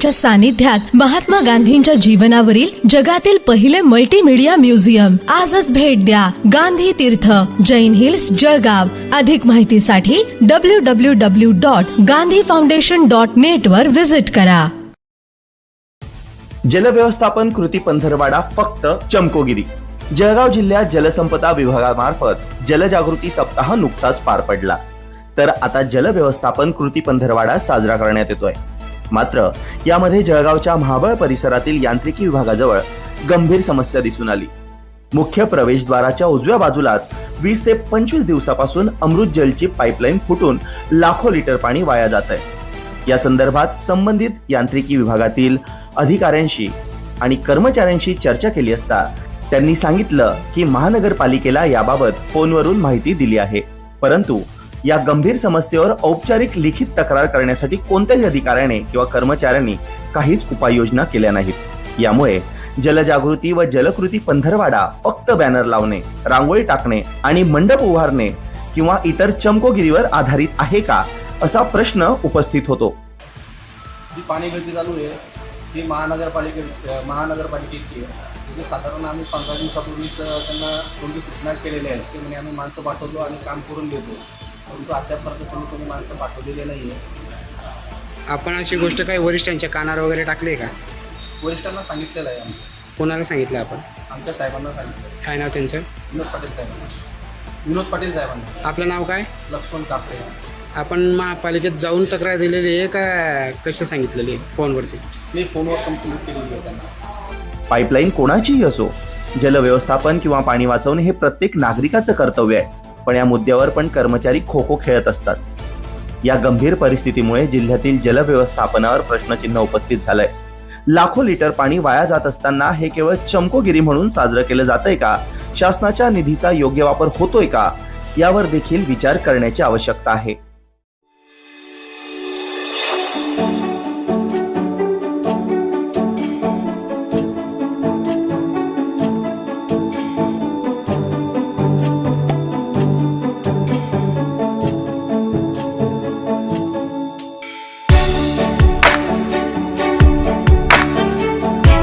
च्या सानिध्यात महात्मा गांधींच्या जीवनावरील जगातील पहिले मल्टीमीडिया म्युझियम आजच भेट द्या गांधी तीर्थ जैन हिल्स जळगाव. अधिक माहितीसाठी W W W dot Gandhi foundation dot net वर व्हिजिट करा. जलव्यवस्थापन कृती पंधरवाडा फक्त चमकोगिरी. जळगाव जिल्ह्यात जलसंपदा विभागामार्फत जलजागृती सप्ताह नुकताच पार पडला. तर आता जलव्यवस्थापन कृती पंधरवाडा साजरा करण्यात येतोय. मात्र यामध्ये जळगावच्या महाबळ परिसरातील यांत्रिकी विभागाजवळ गंभीर समस्या दिसून आली. मुख्य प्रवेशद्वाराच्या उजव्या बाजूलाच वीस ते पंचवीस दिवसापासून अमृत जलची पाईपलाईन फुटून लाखो लिटर पाणी वाया जात आहे. या संदर्भात संबंधित यांत्रिकी विभागातील अधिकाऱ्यांशी आणि कर्मचाऱ्यांशी चर्चा केली असता त्यांनी सांगितलं की महानगरपालिकेला याबाबत फोनवरून माहिती दिली आहे. परंतु या गंभीर समस्येवर औपचारिक लिखित तक्रार करण्यासाठी कोणत्याही अधिकाऱ्याने किंवा कर्मचाऱ्यांनी काहीच उपाययोजना केल्या नाहीत. यामुळे जलजागृती व जलकृती पंधरवाडा फक्त बॅनर लावणे रांगोळी टाकणे आणि मंडप उभारणे किंवा इतर चमकोगिरीवर आधारित आहे का असा प्रश्न उपस्थित होतो. जी पाणी गळती चालू आहे ती महानगरपालिके महानगरपालिकेची आहे. म्हणजे साधारण आम्ही पंधरा दिवसापूर्वीच त्यांना कोणती सूचना केलेल्या आहेत ते म्हणजे आम्ही माणसं पाठवतो आणि काम करून देतो. परंतु अद्यापर्यंत कोणी कोणी माणसं पाठवलेले नाही आहे आपण अशी गोष्ट काही वरिष्ठांच्या कानावर वगैरे टाकली आहे का? वरिष्ठांना सांगितलेलं आहे आम्ही कोणाला सांगितलं आपण? आमच्या साहेबांना सांगितलं काय नाव त्यांचं? विनोद पाटील साहेबांना विनोद पाटील साहेबांना. आपलं नाव काय? लक्ष्मण कापरे. आपण महापालिकेत जाऊन तक्रार दिलेली आहे का कशी सांगितलेली आहे फोनवरती? मी फोनवर कंप्लीट केलेली आहे त्यांना. पाईपलाईन कोणाचीही असो जलव्यवस्थापन किंवा पाणी वाचवणे हे प्रत्येक नागरिकाचं कर्तव्य आहे. पण या मुद्द्यावर पण कर्मचारी खो खो खेळत असतात. या गंभीर परिस्थितीमुळे जिल्ह्यातील जलव्यवस्थापनावर प्रश्नचिन्ह उपस्थित झालंय. लाखो लिटर पाणी वाया जात असताना हे केवळ चमकोगिरी म्हणून साजरं केलं जातंय का? शासनाच्या निधीचा योग्य वापर होतोय का? यावर देखील विचार करण्याची आवश्यकता आहे.